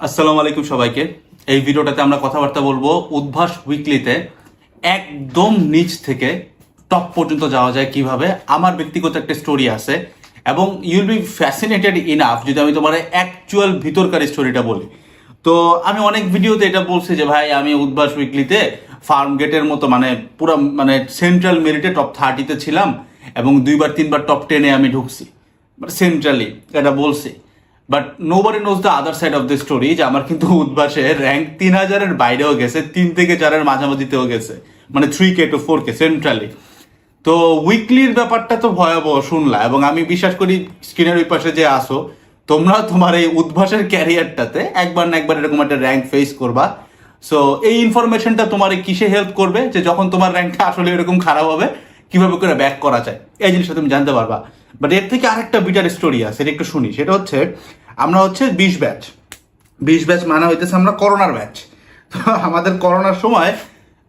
আসসালামু আলাইকুম সবাইকে। এই ভিডিওটাতে আমরা কথাবার্তা বলব উদ্ভাস উইকলিতে একদম নিচ থেকে টপ পর্যন্ত যাওয়া যায় কীভাবে। আমার ব্যক্তিগত একটা স্টোরি আছে এবং ইউল বি ফ্যাসিনেটেড ইনাফ যদি আমি তোমার অ্যাকচুয়াল ভিতরকার স্টোরিটা বলি। তো আমি অনেক ভিডিওতে এটা বলছি যে, ভাই, আমি উদ্ভাস উইকলিতে ফার্ম গেটের মতো মানে পুরো মানে সেন্ট্রাল মেরিটে টপ থার্টিতে ছিলাম এবং দুইবার, তিনবার টপ টেনে আমি ঢুকছি। সেন্ট্রালি এটা বলছি। But nobody knows the other side of the story যে আমার কিন্তু উদ্ভাসে র্যাঙ্ক তিন হাজারের বাইরেও গেছে, তিন থেকে চারের মাঝামাঝিতেও গেছে। মানে three K to four K centrally তো উইকলির ব্যাপারটা তো ভয়াবহ, শুনলা। এবং আমি বিশ্বাস করি স্ক্রিনের ওই পাশে যে আসো, তোমরা তোমার এই উদ্ভাসের ক্যারিয়ারটাতে একবার না একবার এরকম একটা র্যাঙ্ক ফেস করবা। সো এই ইনফরমেশনটা তোমার কিসে হেল্প করবে? যে যখন তোমার র্যাঙ্কটা আসলে এরকম খারাপ হবে কীভাবে করে ব্যাক করা যায়, এই জিনিসটা তুমি জানতে পারবা। বাট এর থেকে আরেকটা বিটার স্টোরি আছে, সেটা একটু শুনি। সেটা হচ্ছে, আমরা হচ্ছে বিশ ব্যাচ বিশ ব্যাচ মানে হইতেছে আমরা করোনার ব্যাচ তো আমাদের করোনার সময়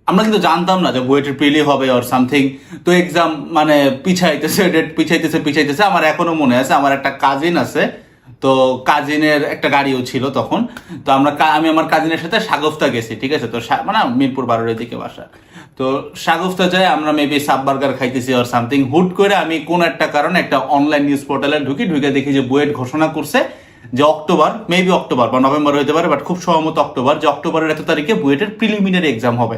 আমরা কিন্তু জানতাম না যে বুয়েটের প্রিলি হবে অর সামথিং তো এক্সাম মানে পিছাইতেছে ডেট পিছাইতেছে পিছাইতেছে। আমার এখনও মনে আছে, আমার একটা কাজিন আছে। তো কাজিনের একটা গাড়িও ছিল তখন। তো আমরা আমি আমার কাজিনের সাথে সাগফতা গেছি, ঠিক আছে? তো মানে মিরপুর বারোর দিকে বাসা। তো সাগফতা যায় আমরা মেবি সাব বার্গার খাইতেছি অর সামথিং হুট করে আমি কোন একটা কারণে একটা অনলাইন নিউজ পোর্টালে ঢুকি, ঢুকে দেখি যে বুয়েট ঘোষণা করছে যে অক্টোবর মেবি অক্টোবর বা নভেম্বর হতে পারে বাট খুব সম্ভবত অক্টোবর, যে অক্টোবরের এত তারিখে বুয়েটের প্রিলিমিনারি এক্সাম হবে।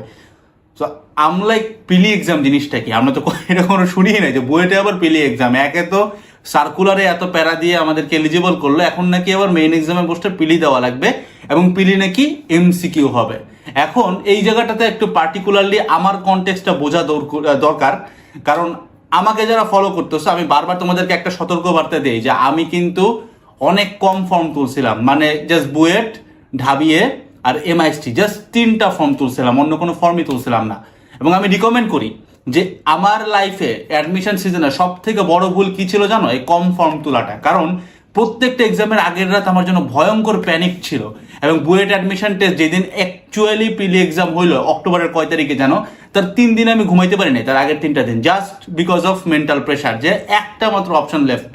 তো আমরা পিলি এক্সাম জিনিসটা কি? আমরা তো এটা কোনো শুনি নাই যে বুয়েটে আবার পিলি এক্সাম একে তো সার্কুলারে এত প্যারা দিয়ে আমাদেরকে এলিজিবল করল, এখন নাকি আবার মেইন এক্সামে বসতে পিলি দেওয়া লাগবে এবং পিলি নাকি এমসিকিউ হবে। এখন এই জায়গাটাতে একটু পার্টিকুলারলি আমার কনটেক্সটটা বোঝা দরক- দরকার। কারণ আমাকে যারা ফলো করতেছে, আমি বারবার তোমাদেরকে একটা সতর্ক বার্তা দিই যে আমি কিন্তু অনেক কম ফর্ম তুলছিলাম। মানে জাস্ট বুয়েট, ঢাবিয়ে আর এমআইএসটি জাস্ট তিনটা ফর্ম তুলছিলাম, অন্য কোনো ফর্মই তুলছিলাম না। এবং আমি রিকমেন্ড করি যে আমার লাইফে অ্যাডমিশন সিজনে সব থেকে বড় ভুল কি ছিল জানো? এই কম ফর্ম তোলাটা। কারণ প্রত্যেকটা এক্সামের আগের রাত আমার জন্য ভয়ঙ্কর প্যানিক ছিল। এবং বুয়েট অ্যাডমিশন টেস্ট যেদিন অ্যাকচুয়ালি প্রিলি এক্সাম হইল, অক্টোবরের কয় তারিখে জানো? তার তিন দিন আমি ঘুমাইতে পারিনি, তার আগের তিনটা দিন just because of mental pressure যে একটা মাত্র option left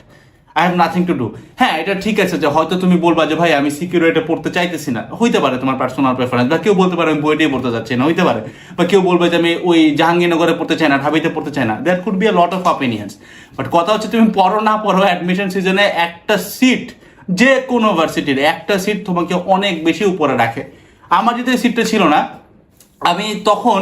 I have nothing to do হ্যাঁ এটা ঠিক আছে যে হয়তো তুমি বলবা যে, ভাই, আমি সিকিউরিটি পড়তে চাইতেছি না। হইতে পারে তোমার পার্সোনাল প্রেফারেন্স বা কেউ বলতে পারে, আমি বইটাই পড়তে যাচ্ছি না। হইতে পারে। বা কেউ বলবে যে, আমি ওই জাহাঙ্গীরনগরে পড়তে চাই না, ঢাবিতে পড়তে চাই না। That could be a lot of opinions but কথা হচ্ছে তুমি পড়ো না পড়ো অ্যাডমিশন সিজনে একটা সিট যে কোনো ভার্সিটির একটা সিট তোমাকে অনেক বেশি উপরে রাখে। আমার যদি সিটটা ছিল না, আমি তখন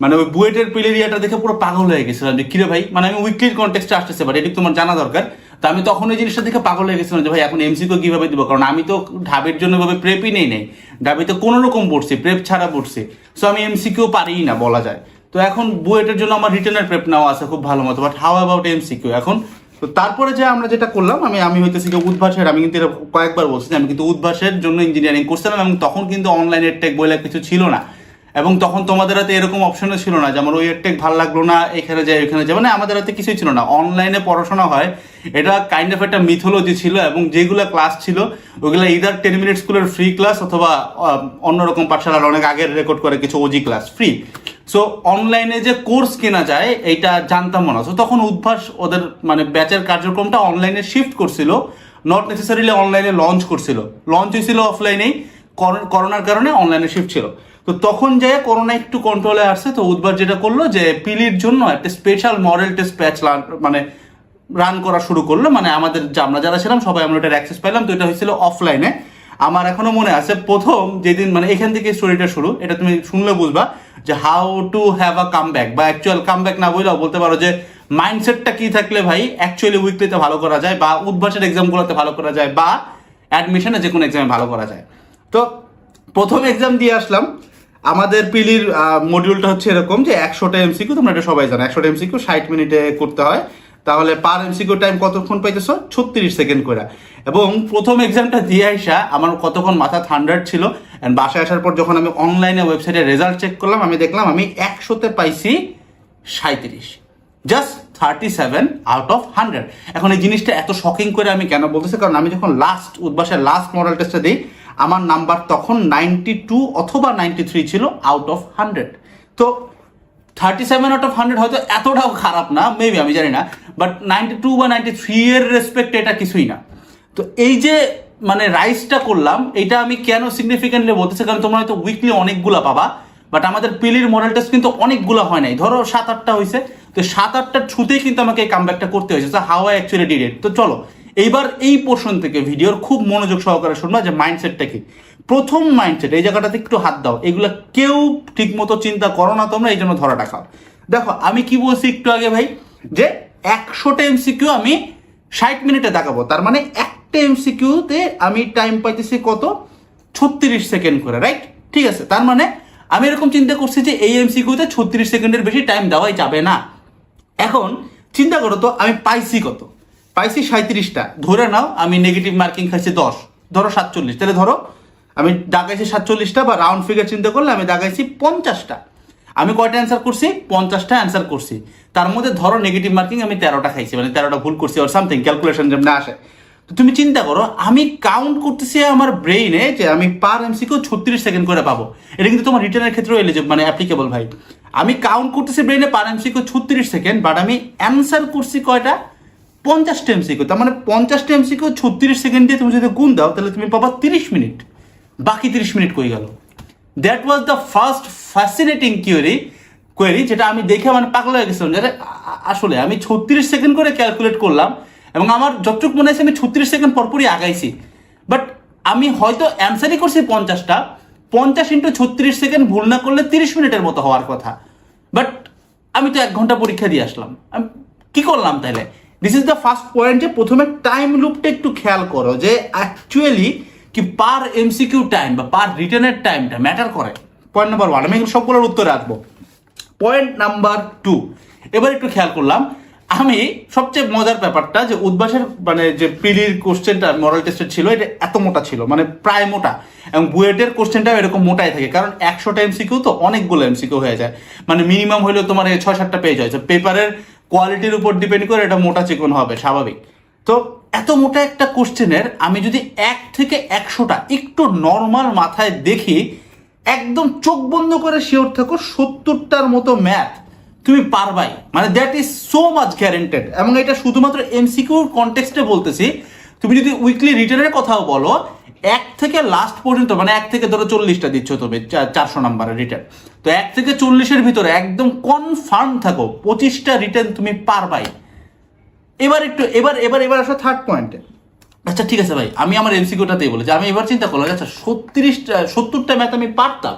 মানে ওই বুয়েটের প্লেরিয়াটা দেখে পুরো পাগল হয়ে গেছিলাম যে, কিরে ভাই? মানে আমি উইকলির কন্টেক্সটে আসতেছে বাট এটি তোমার জানা দরকার। তো আমি তখন ওই জিনিসটা দেখে পাগল হয়ে গেছিলাম যে, ভাই, এখন এমসিকিউ কীভাবে দিব? কারণ আমি তো ঢাবের জন্য ভাবে প্রেপই নেই নেই। ঢাবিতে কোনো রকম পড়ছি প্রেপ ছাড়া পড়ছি। সো আমি এমসিকিউ পারিই না, বলা যায়। তো এখন বুয়েটের জন্য আমার রিটার্নের প্রেপ নেওয়া আছে খুব ভালো মতো। বাট হাউ অ্যাবাউট এমসিকিউ এখন তো তারপরে যে আমরা যেটা করলাম, আমি আমি হইতেছি যে উদ্ভাসের আমি কিন্তু কয়েকবার বলছি আমি কিন্তু উদ্ভাসের জন্য ইঞ্জিনিয়ারিং করছিলাম এবং তখন কিন্তু অনলাইনের টেক বলে কিছু ছিল না। এবং তখন তোমাদের হাতে এরকম অপশনও ছিল না যে আমার ওই টেক ভালো লাগল না, এখানে যাই ওইখানে যাই মানে আমাদের হাতে কিছুই ছিল না। অনলাইনে পড়াশোনা হয়। এটা কাইন্ড অফ একটা মিথোলজি ছিল এবং যেগুলো ক্লাস ছিল, ওগুলো ইদার টেন মিনিট স্কুলের ফ্রি ক্লাস অথবা অন্যরকম পাঠশালার অনেক আগের রেকর্ড করে কিছু ওজি ক্লাস ফ্রি সো অনলাইনে যে কোর্স কেনা যায়, এইটা জানতাম না। সো তখন উদ্ভাস ওদের মানে ব্যাচের কার্যক্রমটা অনলাইনে শিফট করছিল। নট নেসেসারিলি অনলাইনে লঞ্চ করছিল। লঞ্চ হয়েছিল অফলাইনেই করোনার কারণে অনলাইনে শিফট ছিল। তো তখন যে করোনা একটু কন্ট্রোলে আসছে, তো উদ্বার যেটা করল যে পিলির জন্য একটা স্পেশাল মডেল টেস্ট প্যাচ মানে রান করা শুরু করল। মানে আমাদের আমরা যারা ছিলাম, সবাই আমরা এটার অ্যাক্সেস পাইলাম। তো এটা হয়েছিল অফলাইনে আমার এখনও মনে আছে, প্রথম যেদিন মানে এখান থেকে স্টোরিটা শুরু, এটা তুমি শুনলে বুঝবা, যে how to have a come back বা অ্যাকচুয়াল কাম ব্যাক না বললেও বলতে পারো যে মাইন্ডসেটটা কি থাকলে ভাই অ্যাকচুয়ালি উইকলিতে ভালো করা যায় বা উদ্ভাসের এক্সামগুলোতে ভালো করা যায় বা অ্যাডমিশনে যে কোনো এক্সামে ভালো করা যায়। তো প্রথম এক্সাম দিয়ে আসলাম। আমাদের পিলির মডিউলটা হচ্ছে এরকম যে একশোটা এমসিকিউ তোমরা এটা সবাই জানো। একশোটা এমসিকিউ ষাট মিনিটে করতে হয়। তাহলে পার এমসিকিউ টাইম কতক্ষণ পাইতেছো? ছত্রিশ সেকেন্ড করে এবং প্রথম এক্সামটা দিয়ে আইসা আমার কতক্ষণ মাথা ঠান্ডার ছিল অ্যান্ড বাসায় আসার পর যখন আমি অনলাইনে ওয়েবসাইটে রেজাল্ট চেক করলাম, আমি দেখলাম আমি একশোতে পাইছি সাঁত্রিশ just thirty seven out of hundred এখন এই জিনিসটা এত শকিং করে আমি কেন বলতেছি? কারণ আমি যখন লাস্ট উদ্বাসের লাস্ট মডেল টেস্টটা দিই আমার নাম্বার তখন নাইনটি টু অথবা নাইনটি থ্রি ছিল আউট অফ হান্ড্রেড তো thirty seven out of hundred হয়তো এতটাও খারাপ না মেবি আমি জানি না। বাট নাইনটি টু বা নাইনটি থ্রি এর রেসপেক্ট এটা কিছুই না। তো এই যে মানে রাইসটা করলাম, এটা আমি কেন সিগনিফিকেন্টলি বলতেছি, কারণ তোমরা হয়তো উইকলি অনেকগুলা পাবা বাট আমাদের পিলির মডেল টেস্ট কিন্তু অনেকগুলো হয় নাই। ধরো সাত আটটা হয়েছে তো সাত আটটার ছুতেই কিন্তু আমাকে এই কামব্যাকটা করতে হয়েছে। How I actually did it তো চলো এইবার এই পোর্শন থেকে ভিডিওর খুব মনোযোগ সহকারে শুনবা যে মাইন্ডসেটটা কি। প্রথম মাইন্ডসেট এই জায়গাটাতে একটু হাত দাও। এগুলো কেউ ঠিক মতো চিন্তা করো না তোমরা, এই জন্য ধরাটা খাও। দেখো, আমি কি বলছি একটু আগে ভাই? যে একশোটা এমসিকিউ আমি ষাট মিনিটে দেখাবো। তার মানে একটা এমসিকিউতে আমি টাইম পাইতেছি কত? ছত্রিশ সেকেন্ড করে রাইট ঠিক আছে? তার মানে আমি এরকম চিন্তা করছি যে এই এমসিকিউতে ছত্রিশ সেকেন্ডের বেশি টাইম দেওয়াই যাবে না। এখন চিন্তা করো তো, আমি পাইছি কত? পাইছি সাঁত্রিশটা ধরে নাও, আমি নেগেটিভ মার্কিং খাইছি দশ। ধরো সাতচল্লিশ। তাহলে ধরো, আমি দাগাইছি সাতচল্লিশটা বা রাউন্ড ফিগার চিন্তা করলে আমি দাগাইছি পঞ্চাশটা। আমি কয়টা অ্যান্সার করছি? পঞ্চাশটা অ্যান্সার করছি। তার মধ্যে ধরো নেগেটিভ মার্কিং আমি তেরোটা খাইছি মানে তেরোটা ভুল করছি ওর সামথিং ক্যালকুলেশন যেমন আসে। তো তুমি চিন্তা করো, আমি কাউন্ট করতেছি আমার ব্রেইনে যে আমি পার এমসিকেও ছত্রিশ সেকেন্ড করে পাবো। এটা কিন্তু তোমার রিটার্নের ক্ষেত্রেও এলিজিবল মানে অ্যাপ্লিকেবল ভাই। আমি কাউন্ট করতেছি ব্রেইনে পার এমসিকেও ছত্রিশ সেকেন্ড বাট আমি অ্যান্সার করছি কয়টা? পঞ্চাশটা এমসিকিউ তার মানে পঞ্চাশটা এমসিকিউ ছত্রিশ সেকেন্ড দিয়ে তুমি যদি গুণ দাও, তাহলে তুমি পাবা তিরিশ মিনিট। বাকি তিরিশ মিনিট কই গেল? That was the first fascinating query query যেটা আমি দেখে মানে পাগলা হয়ে গেছিলাম যে আসলে আমি ছত্রিশ সেকেন্ড করে ক্যালকুলেট করলাম এবং আমার যতটুকু মনে হয়েছে আমি ছত্রিশ সেকেন্ড পরপরই আগাইছি। বাট আমি হয়তো অ্যান্সারই করছি পঞ্চাশটা পঞ্চাশ ইন্টু ছত্রিশ সেকেন্ড ভুল না করলে তিরিশ মিনিটের মতো হওয়ার কথা। বাট আমি তো এক ঘণ্টা পরীক্ষা দিয়ে আসলাম। আমি কি করলাম তাহলে this is the first point যে প্রথমে টাইম লুপটা একটু খেয়াল করো যে অ্যাকচুয়ালি কি পার এমসিকিউ টাইম বা পার রিটার্নের টাইমটা ম্যাটার করে। পয়েন্ট নাম্বার ওয়ান আমি এগুলো সবগুলোর উত্তরে আসব। পয়েন্ট নাম্বার টু এবার একটু খেয়াল করলাম, আমি সবচেয়ে মজার ব্যাপারটা যে উদ্ভাসের মানে যে পিলির কোশ্চেনটা মরাল টেস্টের ছিল, এটা এত মোটা ছিল মানে প্রায় মোটা, এবং বুয়েটের কোশ্চেনটাও এরকম মোটাই থাকে, কারণ একশোটা এমসিকিউ তো অনেকগুলো এমসিকিউ হয়ে যায়। মানে মিনিমাম হলেও তোমার ছয় সাতটা পেজ হয়েছে পেপারের কোয়ালিটির উপর ডিপেন্ড করে এটা মোটা চিকন হবে, স্বাভাবিক। তো এত মোটা একটা কোশ্চেনের আমি যদি এক থেকে একশোটা একটু নর্মাল মাথায় দেখি, একদম চোখ বন্ধ করে শিওর থাকো, সত্তরটার মতো ম্যাথ তুমি পারবাই। মানে that is so much guaranteed এবং এটা শুধুমাত্র এমসিকিউর কনটেক্সটে বলতেছি। তুমি যদি উইকলি রিটার্নের কথাও বলো এক থেকে লাস্ট পর্যন্ত মানে এক থেকে ধরো চল্লিশটা দিচ্ছ তুমি চারশো নাম্বারের রিটার্ন তো এক থেকে চল্লিশের ভিতরে একদম কনফার্ম থাকো, পঁচিশটা রিটার্ন তুমি পারবাই। এবার একটু, এবার এবার এবার আসো থার্ড পয়েন্টে আচ্ছা ঠিক আছে ভাই, আমি আমার এমসিকিউটাতেই বলেছি আমি এবার চিন্তা করলাম আচ্ছা সত্তিরিশটা সত্তরটা ম্যাথ আমি পারতাম।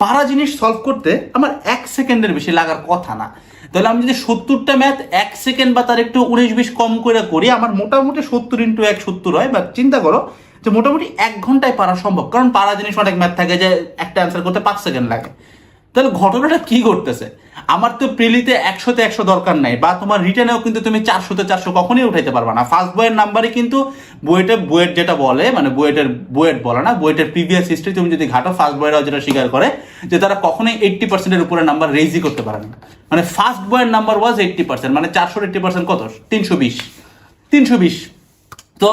পারা জিনিস সলভ করতে আমার এক সেকেন্ডের বেশি লাগার কথা না। তাহলে আমি যদি সত্তরটা ম্যাথ এক সেকেন্ড বা তার একটু উনিশ বিশ কম করে করি, আমার মোটামুটি সত্তর ইন্টু এক সত্তর হয় বা চিন্তা করো যে মোটামুটি এক ঘন্টায় পারা সম্ভব। কারণ পারা জিনিস অনেক ম্যাথ থাকে যে একটা অ্যান্সার করতে পাঁচ সেকেন্ড লাগে। তাহলে ঘটনাটা কি ঘটতেছে? আমার তো প্রিলিতে একশোতে একশো দরকার নাই, বা তোমার রিটার্নেও কিন্তু তুমি চারশোতে চারশো কখনই উঠাইতে পারবা না। ফার্স্ট বইয়ের নাম্বারই কিন্তু বুয়েটে বুয়েট যেটা বলে মানে বুয়েটের বুয়েট বলে না বুয়েটের প্রিভিয়াস হিস্ট্রি তুমি যদি ঘাটো ফার্স্ট বইয়েরাও যেটা স্বীকার করে যে তারা কখনোই এইট্টি পার্সেন্টের উপরে নাম্বার রেজই করতে পারে না। মানে ফার্স্ট বইয়ের নাম্বার ওয়াজ এইট্টি পার্সেন্ট মানে চারশোর এইট্টি পার্সেন্ট কত? তিনশো বিশ। তিনশো বিশ। তো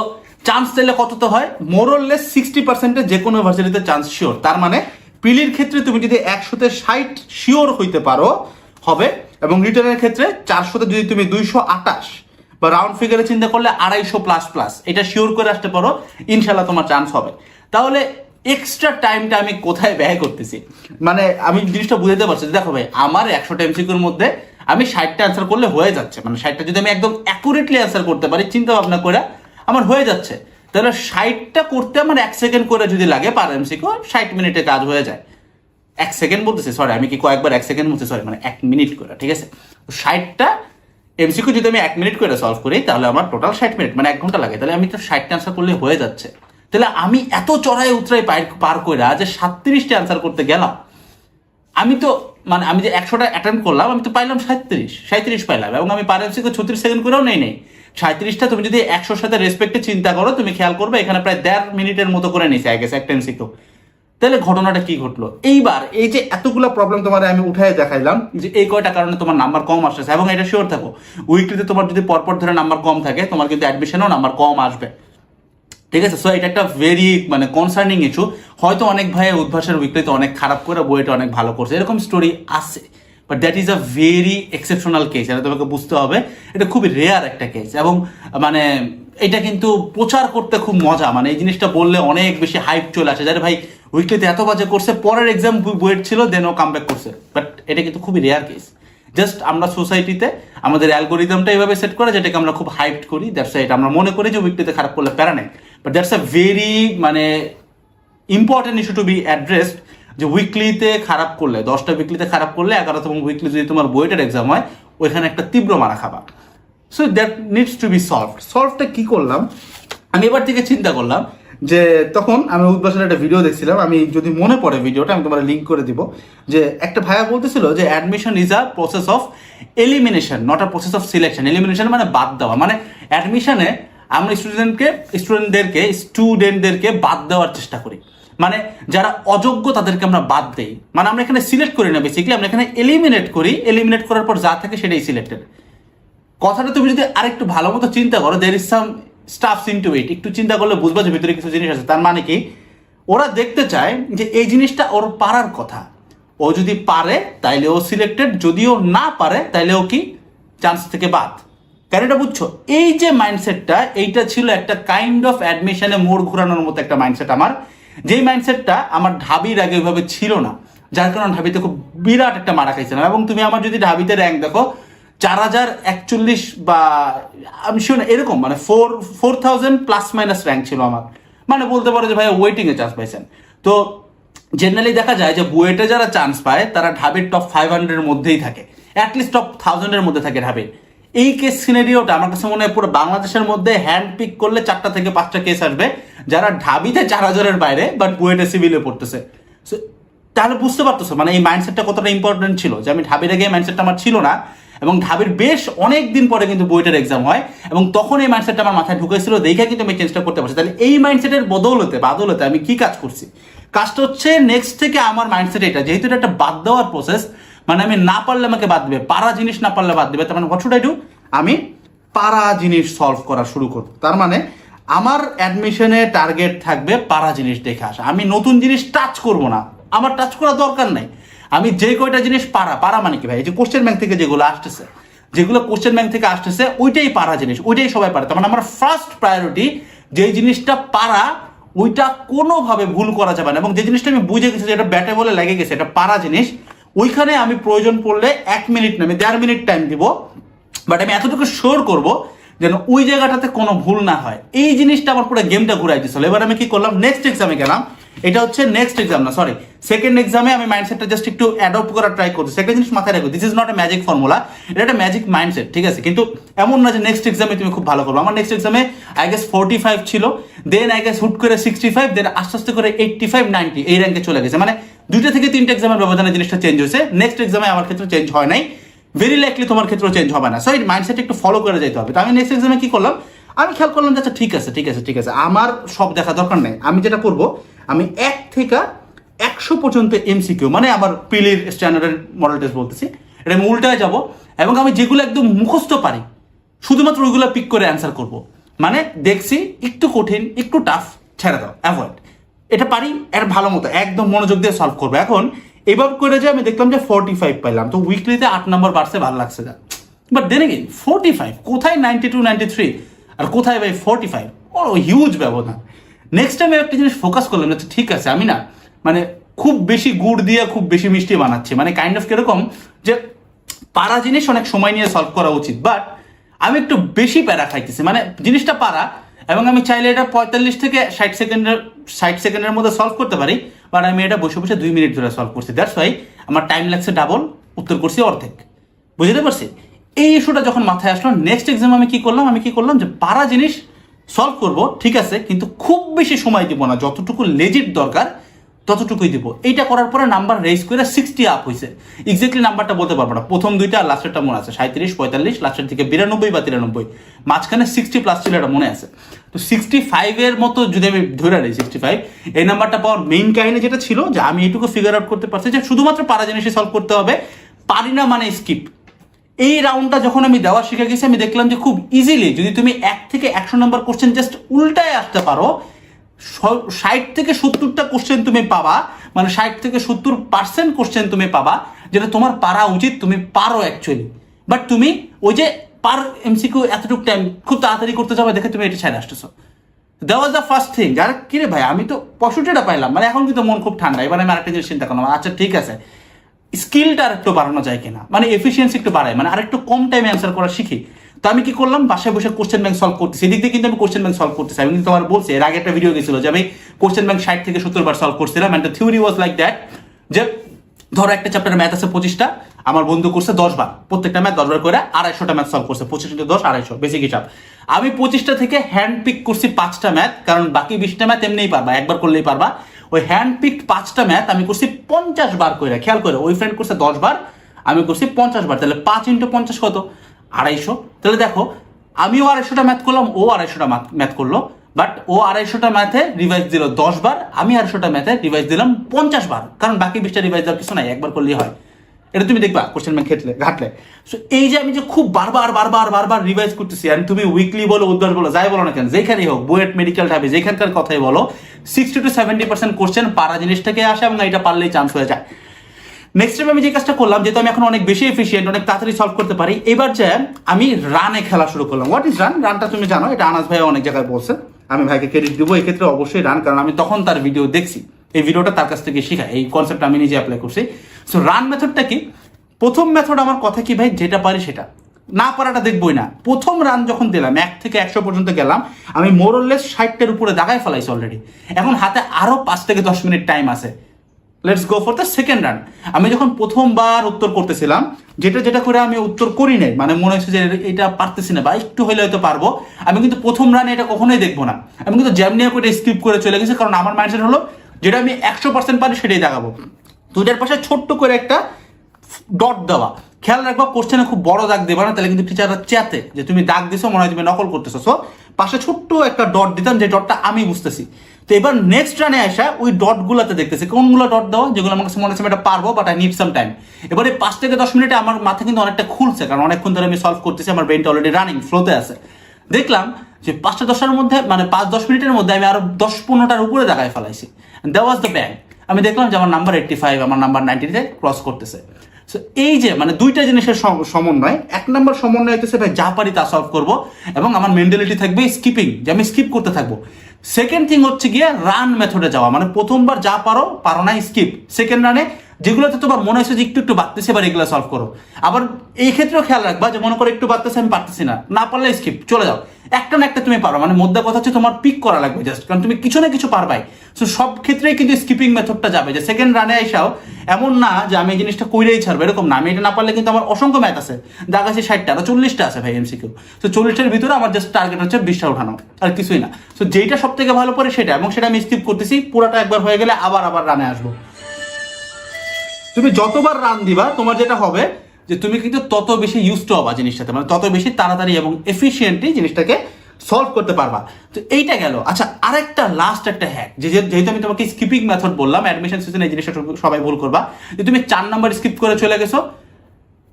চান্স চাইলে কত তো হয় মোরললেস সিক্সটি পার্সেন্টে যে কোনো ভার্সিটিতে চান্স শিওর তার মানে পিলির ক্ষেত্রে তুমি যদি একশোতে ষাট শিওর হইতে পারো, হবে। এবং রিটার্নের ক্ষেত্রে চারশোতে যদি তুমি দুইশো আটাশ বা রাউন্ড ফিগারে চিন্তা করলে আড়াইশো প্লাস প্লাস এটা শিওর করে আসতে পারো। ইনশাল্লাহ তোমার চান্স হবে। তাহলে এক্সট্রা টাইমটা আমি কোথায় ব্যয় করতেছি? মানে আমি জিনিসটা বুঝতে পারছি দেখো ভাই, আমার একশোটা এমসিকিউর মধ্যে আমি ষাটটা অ্যান্সার করলে হয়ে যাচ্ছে। মানে ষাটটা যদি আমি একদম অ্যাকুরেটলি অ্যান্সার করতে পারি চিন্তা ভাবনা করে আমার হয়ে যাচ্ছে। তাহলে ষাটটা করতে আমার এক সেকেন্ড করে যদি লাগে পার এমসিকিউ ষাট মিনিটে কাজ হয়ে যায়। এক সেকেন্ড বলতেছি সরি আমি কি কয়েকবার এক সেকেন্ড বলছি? সরি মানে এক মিনিট করে, ঠিক আছে? ষাটটা এমসিকিউ যদি আমি এক মিনিট করে সলভ করি, তাহলে আমার টোটাল ষাট মিনিট মানে এক ঘণ্টা লাগে। তাহলে আমি তো ষাটটা অ্যান্সার করলে হয়ে যাচ্ছে। তাহলে আমি এত চড়াই উতরাই পার- করে যে সাতত্রিশটা অ্যান্সার করতে গেলাম। আমি তো মানে আমি যে একশোটা অ্যাটেম্প করলাম, আমি তো পাইলাম সাঁত্রিশ সাঁত্রিশ পাইলাম, এবং আমি পার এমসিকে ছত্রিশ সেকেন্ড করেও নেই নেই। সাঁত্রিশটা তুমি যদি একশোর সাথে রেসপেক্টে চিন্তা করো, তুমি খেয়াল করবে, এখানে প্রায় দেড় মিনিটের মতো করে নিছে আই গেছে একটা এমসিকেও তাহলে ঘটনাটা কি ঘটলো? এইবার, এই যে এতগুলো প্রবলেম তোমার আমি উঠাই দেখাইলাম, যে এই কয়টা কারণে তোমার নাম্বার কম আসতেছে, এবং এটা শিওর থাকো উইকলিতে তোমার যদি পরপর ধরে নাম্বার কম থাকে, তোমার কিন্তু অ্যাডমিশনেও নাম্বার কম আসবে। ঠিক আছে? সো এটা একটা ভেরি মানে কনসার্নিং ইস্যু হয়তো অনেক ভাই উদ্ভাসের উইকলিতে অনেক খারাপ করে, বইটা অনেক ভালো করছে। এরকম স্টোরি আছে। But that is a very exceptional case এটা তোমাকে বুঝতে হবে। এটা খুবই রেয়ার একটা কেস এবং মানে এটা কিন্তু প্রচার করতে খুব মজা। মানে এই জিনিসটা বললে অনেক বেশি হাইপ চলে আসে। যারে ভাই উইকলিতে এত বাজে করছে, পরের এক্সাম বুয়েট ছিল দেন ও কাম ব্যাক করছে। বাট এটা কিন্তু খুবই রেয়ার কেস জাস্ট আমরা সোসাইটিতে আমাদের অ্যালগোরিদমটা এইভাবে সেট করে, যেটাকে আমরা খুব হাইপড করি দ্যাটস এটা আমরা মনে করি যে উইকলিতে খারাপ করলে প্যারা নেই। বাট দ্যাটস আ ভেরি মানে important issue to be addressed যে উইকলিতে খারাপ করলে, দশটা উইকলিতে খারাপ করলে এগারোতম উইকলি যদি তোমার বইটার এক্সাম হয়, ওইখানে একটা তীব্র মারা খাবা। So that needs to be solve সলভটা কি করলাম? আমি এবার থেকে চিন্তা করলাম যে তখন আমি উদ্বাসনের একটা ভিডিও দেখছিলাম। আমি যদি মনে পড়ে ভিডিওটা আমি তোমার লিঙ্ক করে দিব। যে একটা ভাইয়া বলতেছিল যে admission is a process of elimination not a process of selection elimination মানে বাদ দেওয়া। মানে অ্যাডমিশনে আমরা স্টুডেন্টকে স্টুডেন্টদেরকে স্টুডেন্টদেরকে বাদ দেওয়ার চেষ্টা করি। মানে যারা অযোগ্য তাদেরকে আমরা বাদ দেই। মানে আমরা এখানে সিলেক্ট করি না বেসিক্যালি আমরা এখানে এলিমিনেট করি। এলিমিনেট করার পর যা থাকে সেটাই সিলেক্টেড কথাটা তুমি যদি আরেকটু ভালো মতো চিন্তা করো there is some stuff into it একটু চিন্তা করলে বুঝবা যে ভিতরে কিছু জিনিস আছে। তার মানে কি? ওরা দেখতে চায় যে এই জিনিসটা ওর পারার কথা। ও যদি পারে, তাইলে ও সিলেক্টেড যদিও না পারে, তাইলে ও কি? চান্স থেকে বাদ। কেন এটা বুঝছ, এই যে মাইন্ডসেটটা এইটা ছিল একটা কাইন্ড অফ অ্যাডমিশনে মোড় ঘোরানোর মতো একটা মাইন্ডসেট আমার। যেই মাইন্ডসেটটা আমার ঢাবির আগে ওইভাবে ছিল না, যার কারণে ঢাবিতে খুব বিরাট একটা মারা খাইছিলাম। এবং তুমি আমার যদি ঢাবিতে র্যাঙ্ক দেখো, চার হাজার একচল্লিশ বা, আমি শুনে এরকম মানে four four thousand plus minus rank ছিল আমার। মানে বলতে পারো যে ভাই ওয়েটিং এ চান্স পাইছেন। তো জেনারেলি দেখা যায় যে বুয়েটে যারা চান্স পায়, তারা ঢাবির টপ ফাইভ হান্ড্রেডের মধ্যেই থাকে। অ্যাটলিস্ট টপ থাউজেন্ডের মধ্যে থাকে ঢাবির। এই কেস সিনারিওটা আমার কাছে মনে হয় পুরো বাংলাদেশের মধ্যে হ্যান্ড পিক করলে চারটা থেকে পাঁচটা কেস আসবে। যারা ঢাবিতে চার হাজারের বাইরে বাট বুয়েটে সিভিলে পড়তেছে। So, তাহলে বুঝতে পারতেছো মানে এই মাইন্ডসেটটা কতটা ইম্পর্টেন্ট ছিল? যে আমি ঢাবির আগে মাইন্ডসেটটা আমার ছিল না এবং ঢাবির বেশ অনেক দিন পরে কিন্তু বইটার এক্সাম হয় এবং তখন এই মাইন্ডসেটটা আমার মাথায় ঢুকেছিল দেখে কিন্তু আমি চেঞ্জটা করতে পারছি। তাহলে এই মাইন্ডসেটের বদৌলতে বাদৌলতে আমি কি কাজ করছি? কাজটা হচ্ছে নেক্সট থেকে আমার মাইন্ডসেট এটা। যেহেতু এটা একটা বাদ দেওয়ার প্রসেস মানে আমি না পারলে আমাকে বাদ দেবে। পারা জিনিস না পারলে বাদ দেবে। তার মানে হোয়াট আই ডু আমি পারা জিনিস সলভ করা শুরু করব। তার মানে আমার অ্যাডমিশনে টার্গেট থাকবে পারা জিনিস দেখে আসা। আমি নতুন জিনিস টাচ করব না। আমার টাচ করার দরকার নাই। আমি যে কয়টা জিনিস পারা পারা মানে কি ভাই? এই যে কোশ্চেন ব্যাংক থেকে যেগুলো আসতেছে, যেগুলো কোশ্চেন ব্যাংক থেকে আসতেছে, ওইটাই পারা জিনিস, ওইটাই সবাই পারে। তার মানে আমার ফার্স্ট প্রায়োরিটি যেই জিনিসটা পারা, ওইটা কোনোভাবে ভুল করা যাবে না। এবং যে জিনিসটা আমি বুঝে গেছি যে এটা ব্যাটে বলে লেগে গেছে, এটা পারা জিনিস ওইখানে আমি প্রয়োজন পড়লে এক মিনিট না, আমি দেড় মিনিট টাইম দিব বাট আমি এতটুকু শোর করব যেন ওই জায়গাটাতে কোনো ভুল না হয়। এই জিনিসটা আমার পুরো গেমটা ঘুরাই দিছিল। এবার আমি কি করলাম? নেক্সট এক্সামে গেলাম। এটা হচ্ছে নেক্সট এক্সাম না সরি সেকেন্ড এক্সামে আমি মাইন্ডসেটটা জাস্ট একটু অ্যাডপ্ট করার ট্রাই করছি। সেকেন্ড জিনিস মাথায় রাখো this is not a magic formula এটা একটা ম্যাজিক মাইন্ডসেট ঠিক আছে? কিন্তু এমন না যে নেক্সট এক্সামে তুমি খুব ভালো করব। আমার নেক্সট এক্সামে আই গেস ফোর্টি ফাইভ ছিল দেন আই গেস হুট করে সিক্সটি ফাইভ দেন আস্তে আস্তে করে এইটটি ফাইভ নাইনটি এই র্যাঙ্কে চলে গেছে। মানে দুইটা থেকে তিনটা এক্সামের ব্যবধানে জিনিসটা চেঞ্জ হয়েছে। নেক্সট এক্সামে আমার ক্ষেত্রে চেঞ্জ হয় নাই। ভেরি লাইকলি তোমার ক্ষেত্রেও চেঞ্জ হবে না। সো এই মাইন্ডসেট একটু ফলো করে যেতে হবে। তো আমি নেক্সট এক্সামে কি করলাম? আমি খেয়াল করলাম যে আচ্ছা ঠিক আছে ঠিক আছে ঠিক আছে। আমার সব দেখা দরকার নেই। আমি যেটা করব, আমি এক থেকে একশো পর্যন্ত এমসিকিউ মানে আমার পিলির স্ট্যান্ডার্ডের মডেল টেস্ট বলতেছি। এটা আমি উল্টায় যাব এবং আমি যেগুলো একদম মুখস্থ পারি, শুধুমাত্র ওইগুলো পিক করে অ্যান্সার করব। মানে দেখছি একটু কঠিন, একটু টাফ ছেড়ে দাও অ্যাভয়েড এটা পারি এটা ভালো মতো, একদম মনোযোগ দিয়ে সলভ করব। এখন, এবার করে যে আমি দেখলাম যে ফোর্টি ফাইভ পাইলাম, তো উইকলিতে আট নম্বর বাড়ছে, ভালো লাগছে যা but then again forty five কোথায় নাইনটি টু নাইনটি থ্রি আর কোথায় ভাই ফোর্টি ফাইভ ও হিউজ ব্যবধান। নেক্সট টাইম একটা জিনিস ফোকাস করলাম, যে ঠিক আছে, আমি না মানে খুব বেশি গুড় দিয়ে খুব বেশি মিষ্টি বানাচ্ছে। মানে কাইন্ড অফ কীরকম যে পারা জিনিস অনেক সময় নিয়ে সলভ করা উচিত। বাট আমি একটু বেশি প্যারা খাইতেছি। মানে জিনিসটা পারা এবং আমি চাইলে এটা পঁয়তাল্লিশ থেকে ষাট সেকেন্ডের ষাট সেকেন্ডের মধ্যে সলভ করতে পারি। বাট আমি এটা বসে বসে দুই মিনিট ধরে সলভ করছি। দ্যাটস ওয়াই আমার টাইম লাগছে ডাবল উত্তর করছি অর্ধেক। বুঝতে পারছি? এই ইস্যুটা যখন মাথায় আসলো নেক্সট এক্সাম আমি কি করলাম? আমি কি করলাম যে পারা জিনিস সলভ করব, ঠিক আছে, কিন্তু খুব বেশি সময় দিব না। যতটুকু লেজিট দরকার ততটুকুই দিব। এইটা করার পরে নাম্বার রেজ করে সিক্সটি আপ হয়েছে এক্স্যাক্টলি নাম্বারটা বলতে পারব না। প্রথম দুইটা আর লাস্টেরটা মনে আছে। সাঁত্রিশ পঁয়তাল্লিশ লাস্টের দিকে বিরানব্বই বা তিরানব্বই। মাঝখানে সিক্সটি প্লাস ছিল এটা মনে আছে। তো সিক্সটি ফাইভের মতো যদি আমি ধরে নিই সিক্সটি ফাইভ এই নাম্বারটা পাওয়ার মেইন কাহিনী যেটা ছিল যে আমি এটুকু ফিগার আউট করতে পারছি যে শুধুমাত্র পারা জিনিসই সলভ করতে হবে। পারি না মানে স্কিপ এই রাউন্ডটা যখন আমি দেওয়া শিখে গেছি, আমি দেখলাম যে খুব ইজিলি যদি তুমি এক থেকে একশো নম্বর কোশ্চেন জাস্ট উল্টায় আসতে পারো ষাট থেকে সত্তরটা কোশ্চেন তুমি পাবা মানে ষাট থেকে সত্তর পার্সেন্ট কোশ্চেন তুমি পাবা, যেটা তোমার পারা উচিত, তুমি পারো অ্যাকচুয়ালি বাট তুমি ওই যে পার এমসিকিউ এতটুকু টাইম খুব তাড়াতাড়ি করতে যাবে, দেখে তুমি এটা ছেড়ে আসতেছো। That was the first thing যার কিরে ভাই, আমি তো পঁয়ষট্টিটা পাইলাম মানে এখন কিন্তু মন খুব ঠান্ডা। এবার আমি আরেকটা জিনিস চিন্তা করলাম আচ্ছা ঠিক আছে স্কিলটা আরেকটু বাড়ানো যায় কিনা? মানে এফিসিয়েন্সি একটু বাড়ায় মানে আরেকটু কম টাইমে অ্যান্সার করা শিখি। তো আমি কি করলাম? বাসায় বসে কোশ্চেন ব্যাংক সলভ করতেছি। এদিক দিয়ে কিন্তু আমি কোশ্চেন ব্যাংক সলভ করতেছি। আমি কিন্তু তোমার বলছি, এর আগে একটা ভিডিও গেছিল যে আমি কোশ্চেন ব্যাংক ষাট থেকে সত্তর বার সলভ করছিলাম and the theory was like that যে ধরো একটা চ্যাপ্টার ম্যাথ আছে পঁচিশটা, আমার বন্ধু করছে দশ বার। প্রত্যেকটা ম্যাথ দশ বার করে আড়াইশোটা ম্যাথ সলভ করছে। পঁচিশ দশ, আড়াইশো। বেসিক হিসাব। আমি পঁচিশটা থেকে হ্যান্ড পিক করছি পাঁচটা ম্যাথ কারণ বাকি বিশটা ম্যাথ এমনিই পারবা, একবার করলেই পারবা। ওই হ্যান্ড পিক পাঁচটা ম্যাথ আমি করছি পঞ্চাশ বার করে খেয়াল করে ওই ফ্রেন্ড করছে দশ বার, আমি করছি পঞ্চাশ বার। তাহলে পাঁচ ইন্টু পঞ্চাশ কত? আড়াইশো। তাহলে দেখো, আমিও আড়াইশোটা ম্যাথ করলাম, ও আড়াইশোটা ম্যাথ করল বাট ও আড়াইশোটা ম্যাথে রিভাইজ দিল দশ বার আমি আড়াইশোটা ম্যাথে রিভাইজ দিলাম পঞ্চাশ বার কারণ বাকি বিশটা রিভাইজ দেওয়ার কিছু নাই, একবার করলেই হয়। এটা তুমি দেখবা কোশ্চেন ব্যাংক ঘেটলে, ঘাটলে। সো এই যে আমি যে খুব বারবার বারবার বারবার রিভাইজ করতেছি আর তুমি উইকলি বলো উদ্ধার বলো, যাই বলো না কেন যেখানেই হোক, বুয়েট মেডিকেল টাইপে যেখানকার কথাই বলো sixty two seventy percent question পারা জিনিসটাকে আসে এবং এটা পারলেই চান্স হয়ে যায়। নেক্সট টাইম আমি যে কাজটা করলাম, যেহেতু আমি এখন অনেক বেশি এফিসিয়েন্ট অনেক তাড়াতাড়ি সলভ করতে পারি, এবার যে আমি রানে খেলা শুরু করলাম। হোয়াট ইজ রান রানটা তুমি জানো, এটা আনাস ভাই অনেক জায়গায় বলছে। আমি ভাইকে ক্রেডিট দিব এই ক্ষেত্রে অবশ্যই রান কারণ আমি তখন তার ভিডিও দেখছি। এই ভিডিওটা তার কাছ থেকে শেখা, এই কনসেপ্ট আমি নিজে অ্যাপ্লাই করছি। সো রান মেথডটা কি? প্রথম মেথড আমার কথা কি ভাই? যেটা পারি সেটা। না পারাটা দেখবই না। প্রথম রান যখন দিলাম, এক থেকে একশো পর্যন্ত গেলাম, আমি মোরললেস ষাটটার উপরে দাগায় ফেলাইছি অলরেডি এখন হাতে আরও পাঁচ থেকে দশ মিনিট টাইম আছে। Let's go for the second run আমি যখন প্রথমবার উত্তর করতেছিলাম, যেটা যেটা করে আমি উত্তর করি নাই মানে মনে হচ্ছে যে এটা পারতেছি না বা একটু হলে হয়তো পারব, আমি কিন্তু প্রথম রানে এটা কখনোই দেখব না। আমি কিন্তু জ্যাম নিয়ে করে স্কিপ করে চলে গেছি, কারণ আমার মাইন্ডসেট হলো যেটা আমি একশো পার্সেন্ট পারি সেটাই দেখাবো। দুইটার পাশে ছোট্ট করে একটা ডট দেওয়া। খেয়াল রাখবা কোশ্চেনে খুব বড় দাগ দেবা না, তাহলে কিন্তু টিচাররা চেতে যে তুমি দাগ দিছো, মনে হয় তুমি নকল করতেছো। সো পাশে ছোট্ট একটা ডট দিতাম, যে ডটটা আমি বুঝতেছি। তো এবার নেক্সট রানে আসা ওই ডটগুলোতে দেখতেছি। কোনগুলো ডট দেওয়া? যেগুলো আমার কাছে মনে হচ্ছে এটা পারব but I need some time এবার পাঁচ থেকে দশ মিনিটে আমার মাথা কিন্তু অনেকটা খুলছে, কারণ অনেকক্ষণ ধরে আমি সলভ করতেছি, আমার ব্রেনটা অলরেডি রানিং ফ্লোতে আছে। দেখলাম যে পাঁচটা দশটার মধ্যে মানে পাঁচ দশ মিনিটের মধ্যে আমি আরও দশ পনেরোটার উপরে দেখায় ফেলাইছি। দ্যাট ওয়াজ দ্য ব্যাং আমি দেখলাম যে আমার নাম্বার এইটটি ফাইভ আমার নাম্বার নাইনটিতে ক্রস করতেছে। সো এই যে মানে দুইটা জিনিসের সম- সমন্বয়, এক নম্বর সমন্বয় হইতেছে, ভাই, যা পারি তা সলভ করব, এবং আমার মেন্টালিটি থাকবে স্কিপিং যে আমি স্কিপ করতে থাকব। সেকেন্ড থিং হচ্ছে গিয়ে রান মেথডে যাওয়া। মানে প্রথমবার যা পারো পারো না স্কিপ সেকেন্ড রানে যেগুলোতে তোমার মনে হয়েছে যে একটু একটু বাড়তেছে, এবার এগুলো সলভ করো। আবার এই ক্ষেত্রেও খেয়াল রাখবা যে মনে করো একটু বাড়তেছে, আমি পারতেছি না। না পারলে স্কিপ চলে যাও। একটা না একটা তুমি পারো। মানে মধ্যে কথা হচ্ছে তোমার পিক করা লাগবে জাস্ট কারণ তুমি কিছু না কিছু পারবাই। সো সব ক্ষেত্রেই কিন্তু স্কিপিং মেথডটা যাবে। যে সেকেন্ড রানে আইসাও এমন না যে আমি এই জিনিসটা কইরেই ছাড়বো, এরকম না। আমি এটা না পারলে কিন্তু আমার অসংখ্য ম্যাথ আছে। দাগ আছে ষাটটা, আর চল্লিশটা আছে ভাই এমসিকিউ তো চল্লিশটার ভিতরে আমার জাস্ট টার্গেট হচ্ছে বিশটা উঠানো আর কিছুই না। সো যেটা সব থেকে ভালো করে সেটা, এবং সেটা আমি স্কিপ করতেছি, পুরোটা একবার হয়ে গেলে আবার আবার রানে আসব। তুমি যতবার রান দিবা, তোমার যেটা হবে যে তুমি কিন্তু তত বেশি ইউজ টু হবা জিনিসটাতে। মানে তত বেশি তাড়াতাড়ি এবং এফিসিয়েন্টলি জিনিসটাকে সলভ করতে পারবা। তো এইটা গেল। আচ্ছা আরেকটা লাস্ট একটা হ্যাক যে যেহেতু আমি তোমাকে স্কিপিং মেথড বললাম অ্যাডমিশন সিজনে এই জিনিসটা সবাই ভুল করবা। যে তুমি চার নাম্বার স্কিপ করে চলে গেছো,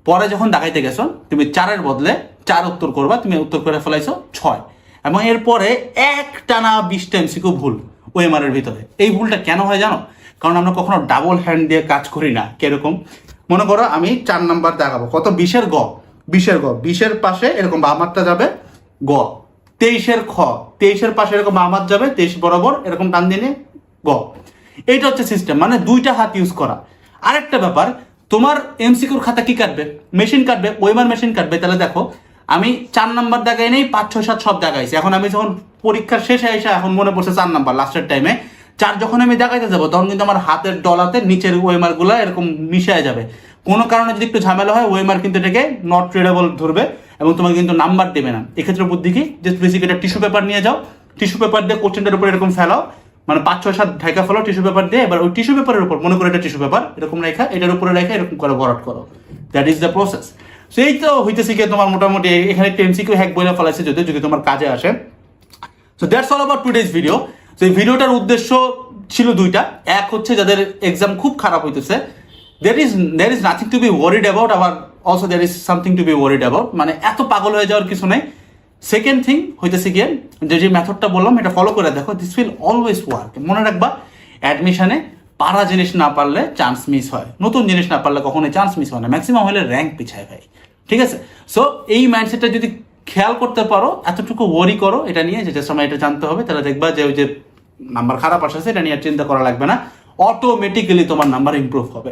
পরে যখন দেখাইতে গেছো, তুমি চারের বদলে চার উত্তর করবা, তুমি উত্তর করে ফেলাইছো ছয়। এবং এরপরে এক টানা বিশটা এমসিকিউ ভুল ওএমআর এর ভিতরে। এই ভুলটা কেন হয় জানো? কারণ আমরা কখনো ডাবল হ্যান্ড দিয়ে কাজ করি না, কীরকম? মনে করো আমি চার নাম্বার দেখাবো, কত? বিশের গ বিশের গ, বিশের পাশে এরকম বামারটা যাবে গ, তেইশের খ, তেইশের পাশে এরকম বামার যাবে, তেইশ বরাবর এরকম টান দিনে গ। এইটা হচ্ছে সিস্টেম মানে দুইটা হাত ইউজ করা। আরেকটা ব্যাপার, তোমার এমসিকিউর খাতা কি কাটবে? মেশিন কাটবে ওয়েমার মেশিন কাটবে, তাহলে দেখো, আমি চার নাম্বার দেখাই নেই, পাঁচ, ছয়, সাত সব দেখাইছি। এখন আমি যখন পরীক্ষার শেষে এসে এখন মনে পড়ছে চার নাম্বার লাস্টের টাইমে চার যখন আমি দেখাইতে যাব, তখন কিন্তু আমার হাতের ডলাতে নিচের ওয়েমারগুলো এরকম মিশে যাবে। কোনো কারণে যদি একটু ঝামেলা হয়, ওয়েমার কিন্তু এটাকে নট ট্রেডেবল ধরবে এবং তোমাকে কিন্তু নাম্বার দেবে না। এক্ষেত্রে বুদ্ধি কি? যে বেসিক একটা টিস্যু পেপার নিয়ে যাও। টিস্যু পেপার দিয়ে কোশ্চেনটার উপর এরকম ফেলাও। মানে পাঁচ, ছয়, সাত ঢাকা ফেলো টিস্যু পেপার দিয়ে। এবার ওই টিস্যু পেপারের উপর, মনে করো এটা টিস্যু পেপার এরকম রেখা, এটার উপরে রেখা, এরকম করে ভরাট করো। দ্যাট ইজ দ্য প্রসেস সেই তো হইতেছে কি তোমার মোটামুটি এখানে টেমসিকিউ হ্যাক বইলে ফেলাইছে যদি যদি তোমার কাজে আসে। So that's all about today's video তো এই ভিডিওটার উদ্দেশ্য ছিল দুইটা। এক হচ্ছে যাদের এক্সাম খুব খারাপ হইতেছে there is there is nothing to be worried about আবার also there is something to be worried about মানে এত পাগল হয়ে যাওয়ার কিছু নেই। সেকেন্ড থিং হইতেছে গিয়ে, যে যে মেথডটা বললাম, এটা ফলো করে দেখো দিস উইল অলওয়েজ ওয়ার্ক মনে রাখবা অ্যাডমিশনে পারা জিনিস না পারলে চান্স মিস হয়। নতুন জিনিস না পারলে কখনোই চান্স মিস হয় না। ম্যাক্সিমাম হলে র্যাঙ্ক পিছায় ভাই। ঠিক আছে? সো এই মাইন্ডসেটটা যদি খেয়াল করতে পারো, এতটুকু ওয়ারি করো, এটা নিয়ে যে সময় এটা জানতে হবে, তাহলে দেখবা যে ওই যে নাম্বার খারাপ আসছে, এটা নিয়ে চিন্তা করা লাগবে না। অটোমেটিক্যালি তোমার নাম্বার ইম্প্রুভ হবে।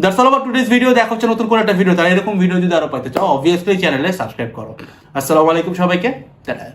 দ্যাটস অল আবার টুডেজ ভিডিও দেখা হচ্ছে নতুন করে একটা ভিডিও তাহলে এরকম ভিডিও যদি আরও পাইতে চাও অবভিয়াসলি চ্যানেলে সাবস্ক্রাইব করো। আসসালামু আলাইকুম সবাইকে, টাটা।